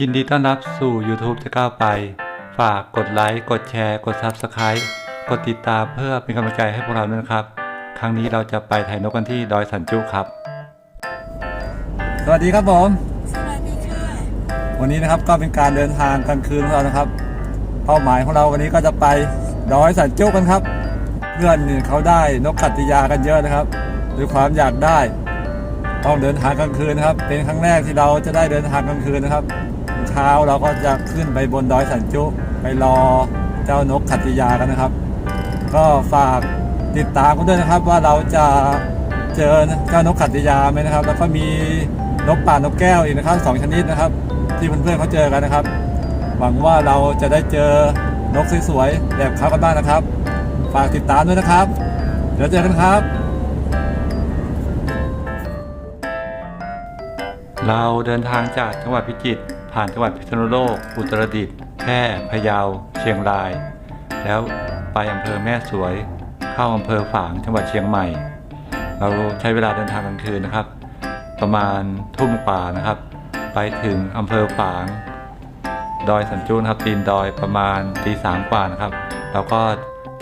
ยินดีต้อนรับสู่ YouTube จะก้าวไป ฝากกดไลค์ กดแชร์ กด Subscribe กดติดตามเพื่อเป็นกำลังใจให้พวกเราด้วยนะครับ ครั้งนี้เราจะไปถ่ายนกกันที่ดอยสันจุครับ สวัสดีครับผม สวัสดีค่ะ วันนี้นะครับก็เป็นการเดินทางกลางคืนของเรานะครับ เป้าหมายของเราวันนี้ก็จะไปดอยสันจุกันครับ เพื่อนเนี่ยเขาได้นกขัตติยากันเยอะนะครับด้วยความอยากได้ ต้องเดินทางกลางคืนนะครับ เป็นครั้งแรกที่เราจะได้เดินทางกลางคืนนะครับ เช้าเราก็จะขึ้นไปบนดอยสันจุ ไปรอเจ้านกขัตติยากันนะครับ ก็ฝากติดตามกันด้วยนะครับว่าเราจะเจอเจ้านกขัตติยาไหมนะครับ แล้วก็มีนกป่านกแก้วอีกนะครับสองชนิดนะครับ ที่เพื่อนๆเขาเจอกันนะครับ หวังว่าเราจะได้เจอนกสวยๆแบบเขากันบ้างนะครับ ฝากติดตามด้วยนะครับ เดี๋ยวเจอกันครับ เราเดินทางจากจังหวัดพิจิตร ผ่านจังหวัดพิษณุโลก อุตรดิตถ์แพร่พะเยา เชียงราย แล้วไปอำเภอแม่สวย เข้าอำเภอฝางจังหวัดเชียงใหม่ เราใช้เวลาเดินทางกลางคืนนะครับ ประมาณทุ่มกว่านะครับ ไปถึงอำเภอฝาง ดอยสันจุนครับตีนดอยประมาณตีสามกว่านะครับเราก็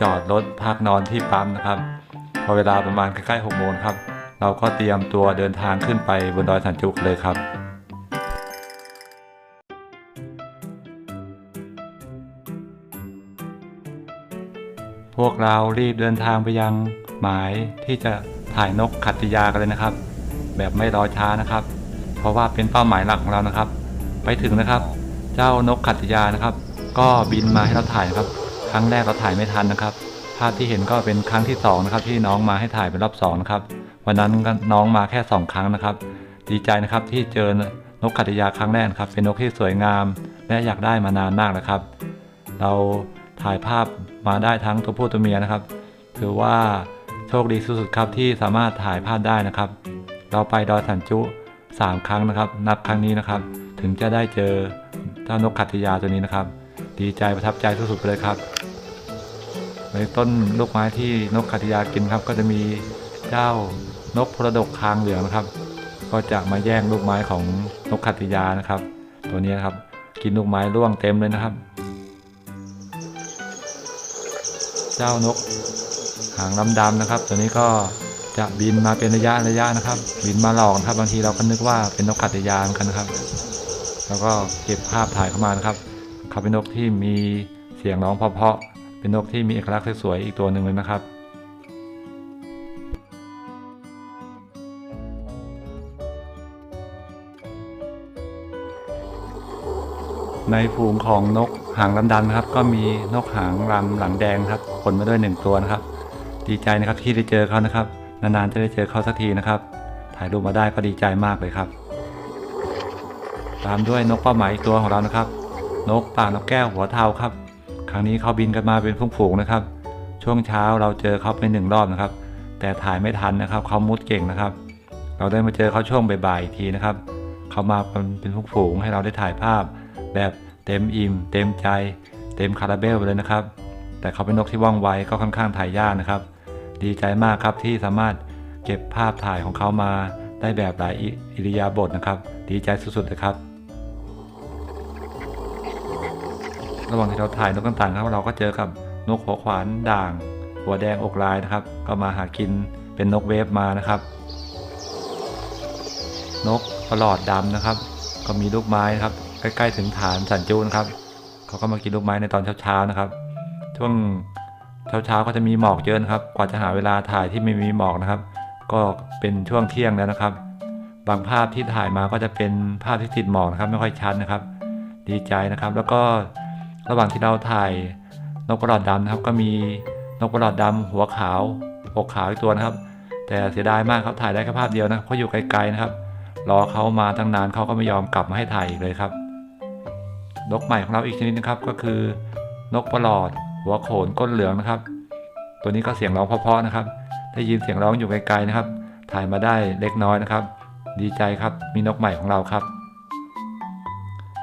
จอดรถพักนอนที่ปั๊มนะครับ พอเวลาประมาณใกล้ๆหกโมงครับ เราก็เตรียมตัวเดินทางขึ้นไปบนดอยสันจุเลยครับ พวกเรารีบเดินทางไปยังหมายที่จะถ่ายนกขัตติยากันเลยนะครับ แบบไม่รอช้านะครับ เพราะว่าเป็นเป้าหมายหลักของเรานะครับ ไปถึงนะครับ เจ้านกขัตติยานะครับ ก็บินมาให้เราถ่ายนะครับ ครั้งแรกเราถ่ายไม่ทันนะครับ ภาพที่เห็นก็เป็นครั้งที่สองนะครับที่น้องมาให้ถ่ายเป็นรอบสองนะครับวันนั้นน้องมาแค่สองครั้งนะครับ ดีใจนะครับที่เจอนกขัตติยาครั้งแรกครับ เป็นนกที่สวยงาม และอยากได้มานานมากนะครับ เรา ถ่ายภาพมาได้ทั้งตัวผู้ตัวเมียนะครับ ถือว่าโชคดีสุดๆครับที่สามารถถ่ายภาพได้นะครับ เราไปดอยสันจุ 3 ครั้งนะครับ นับครั้งนี้นะครับ ถึงจะได้เจอเจ้านกขัตติยาตัวนี้นะครับ ดีใจประทับใจสุดๆไปเลยครับในต้นลูกไม้ที่นกขัตติยากินครับก็จะมีเจ้านกพรดกคางเหลืองนะครับ ก็จะมาแย่งลูกไม้ของนกขัตติยานะครับ ตัวนี้นะครับ กินลูกไม้ร่วงเต็มเลยนะครับ จ้านก หางดำๆนะครับ ตัวนี้ก็จะบินมาเป็นระยะระยะนะครับ บินมาหลอกนะครับ บางทีเราก็นึกว่าเป็นนกขัตยานกันนะครับ แล้วก็เก็บภาพถ่ายเข้ามานะครับ เขาเป็นนกที่มีเสียงร้องเพาะๆเป็นนกที่มีเอกลักษณ์สวยๆอีกตัวหนึ่งเลยนะครับ ในฝูงของนกหางลำดันะครับ ก็มีนกหางลำหลังแดงครับขนมาด้วยหนึ่งตัวนะครับ ดีใจนะครับที่ได้เจอเขานะครับ นานๆจะได้เจอเขาสักทีนะครับ ถ่ายรูปมาได้ก็ดีใจมากเลยครับ ตามด้วยนกเป้าหมายอีกตัวของเรานะครับ นกป่านกแก้วหัวเทาครับ ครั้งนี้เขาบินกันมาเป็นฝูงๆนะครับ ช่วงเช้าเราเจอเขาไปหนึ่งรอบนะครับ แต่ถ่ายไม่ทันนะครับเขามุดเก่งนะครับ เราได้มาเจอเขาช่วงบ่ายๆทีนะครับเขามาเป็นฝูงๆให้เราได้ถ่ายภาพ แบบเต็มอิ่ม เต็มใจ เต็มคาราเบลไปเลยนะครับ แต่เขาเป็นนกที่ว่องไวก็ค่อนข้างถ่ายยากนะครับ ดีใจมากครับที่สามารถเก็บภาพถ่ายของเขามาได้แบบหลายอิอิริยาบถนะครับ ดีใจสุดๆเลยครับ ระหว่างที่เราถ่ายนกต่างๆครับเราก็เจอกับนกหัวขวานด่าง หัวแดงอกลายนะครับ ก็มาหากินเป็นนกเวฟมานะครับ นกประหลอดดำนะครับ ก็มีลูกไม้นะครับ ใกล้ๆถึงฐานสันจูนะครับเขาก็มากินลูกไม้ในตอนเช้าๆนะครับ ช่วงเช้าๆก็จะมีหมอกเยอะนะครับ กว่าจะหาเวลาถ่ายที่ไม่มีหมอกนะครับ ก็เป็นช่วงเที่ยงแล้วนะครับ บางภาพที่ถ่ายมาก็จะเป็นภาพที่ติดหมอกนะครับ ไม่ค่อยชัดนะครับ ดีใจนะครับ แล้วก็ระหว่างที่เราถ่ายนกประหลอดดำนะครับ ก็มีนกประหลอดดำหัวขาวอกขาวอีกตัวนะครับ แต่เสียดายมากครับถ่ายได้แค่ภาพเดียวนะเพราะอยู่ไกลๆนะครับ รอเขามาตั้งนานเขาก็ไม่ยอมกลับมาให้ถ่ายอีกเลยครับ นกใหม่ของเราอีกชนิดนะครับก็คือนกประหลอด หัวโขนก้นเหลืองนะครับ ตัวนี้ก็เสียงร้องเพาะๆนะครับ ได้ยินเสียงร้องอยู่ไกลๆนะครับ ถ่ายมาได้เล็กน้อยนะครับ ดีใจครับมีนกใหม่ของเราครับ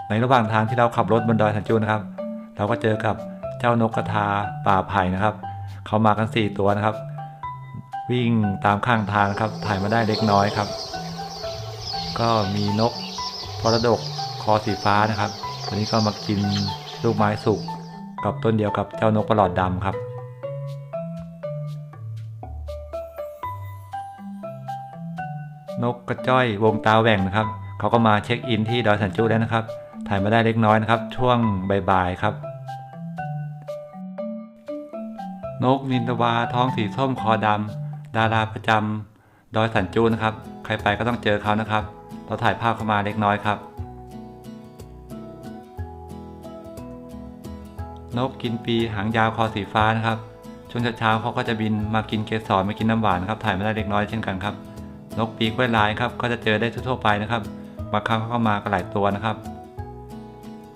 ในระหว่างทางที่เราขับรถบนดอยสันจูนะครับ เราก็เจอกับเจ้านกกระทาป่าไผ่นะครับ เขามากัน 4 ตัวนะครับ วิ่งตามข้างทางครับ ถ่ายมาได้เล็กน้อยครับ ก็มีนกพรดกขอสีฟ้านะครับ ตัวนี้ก็มากินลูกไม้สุกกับต้นเดียวกับเจ้านกประหลอดดำครับ นกกระจ้อยวงตาแหว่งนะครับ เขาก็มาเช็คอินที่ดอยสันจุแล้วนะครับ ถ่ายมาได้เล็กน้อยนะครับ ช่วงบ่ายๆครับ นกนินทวาท้องสีส้มคอดำดาราประจำดอยสันจูนะครับ ใครไปก็ต้องเจอเขานะครับ เราถ่ายภาพเข้ามาเล็กน้อยครับ นกกินปีหางยาวคอสีฟ้านะครับช่วงเช้าๆเขาก็จะบินมากินเกสรมากินน้ำหวานครับถ่ายมาได้เล็กน้อยเช่นกันครับ นกปีกกล้วยลายครับก็จะเจอได้ทั่วไปนะครับบางครั้งเขาก็มากันหลายตัวนะครับ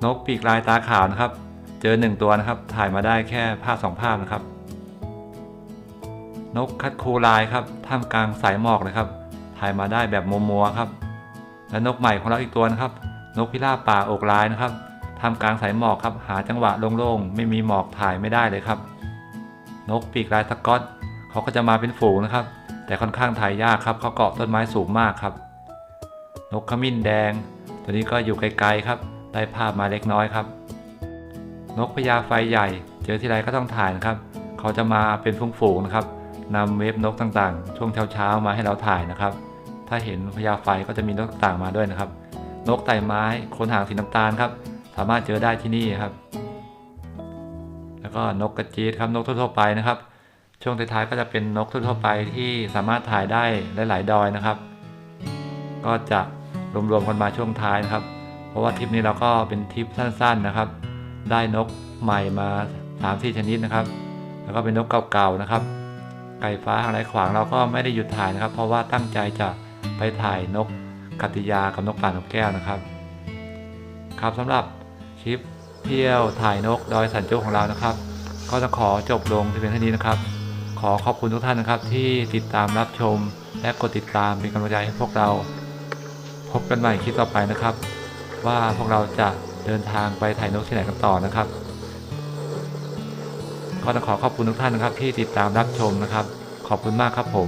นกปีกลายตาขาวนะครับ เจอหนึ่งตัวนะครับ ถ่ายมาได้แค่ภาพสองภาพนะครับ นกคัดคูลายครับท่ามกลางสายหมอกเลยครับ ถ่ายมาได้แบบมัวๆครับ และนกใหม่ของเราอีกตัวนะครับ นกพิราบป่าอกลายนะครับ ท่ามกลางสายหมอกครับหาจังหวะโล่งๆ ไม่มีหมอกถ่ายไม่ได้เลยครับ นกปีกลายสกอตเขาก็จะมาเป็นฝูงนะครับ แต่ค่อนข้างถ่ายยากครับเขาเกาะต้นไม้สูงมากครับ นกขมิ้นแดง ตัวนี้ก็อยู่ไกลๆครับ ได้ภาพมาเล็กน้อยครับ นกพญาไฟใหญ่ เจอที่ไรก็ต้องถ่ายนะครับเขาจะมาเป็นฝูงๆนะครับนำเว็บนกต่างๆ ช่วงเช้าๆมาให้เราถ่ายนะครับ ถ้าเห็นพญาไฟก็จะมีนกต่างๆมาด้วยนะครับ นกไต่ไม้โคนหางสีน้ำตาลครับ สามารถเจอได้ที่นี่ครับ แล้วก็นกกระจีดครับนกทั่วๆไปนะครับ ช่วงท้ายๆก็จะเป็นนกทั่วๆไปที่สามารถถ่ายได้หลายๆดอยนะครับ ก็จะรวมๆกันมาช่วงท้ายนะครับ เพราะว่าทริปนี้เราก็เป็นทริปสั้นๆนะครับ ได้นกใหม่มา3 4ชนิดนะครับ แล้วก็เป็นนกเก่าๆนะครับไก่ฟ้าหางไหลขวางเราก็ไม่ได้หยุดถ่ายนะครับ เพราะว่าตั้งใจจะไปถ่ายนกกัตติยากับนกป่านกแก้วนะครับ ครับสำหรับ ทริปเที่ยวถ่ายนกดอยสันจุของเรานะครับ ก็จะขอจบลงที่เพียงเท่านี้นะครับ ขอขอบคุณทุกท่านนะครับ ที่ติดตามรับชม และกดติดตามเป็นกำลังใจให้พวกเรา พบกันใหม่คลิปต่อไปนะครับ ว่าพวกเราจะเดินทางไปถ่ายนกที่ไหนกันต่อนะครับ ก็ต้องขอขอบคุณทุกท่านนะครับ ที่ติดตามรับชมนะครับ ขอบคุณมากครับผม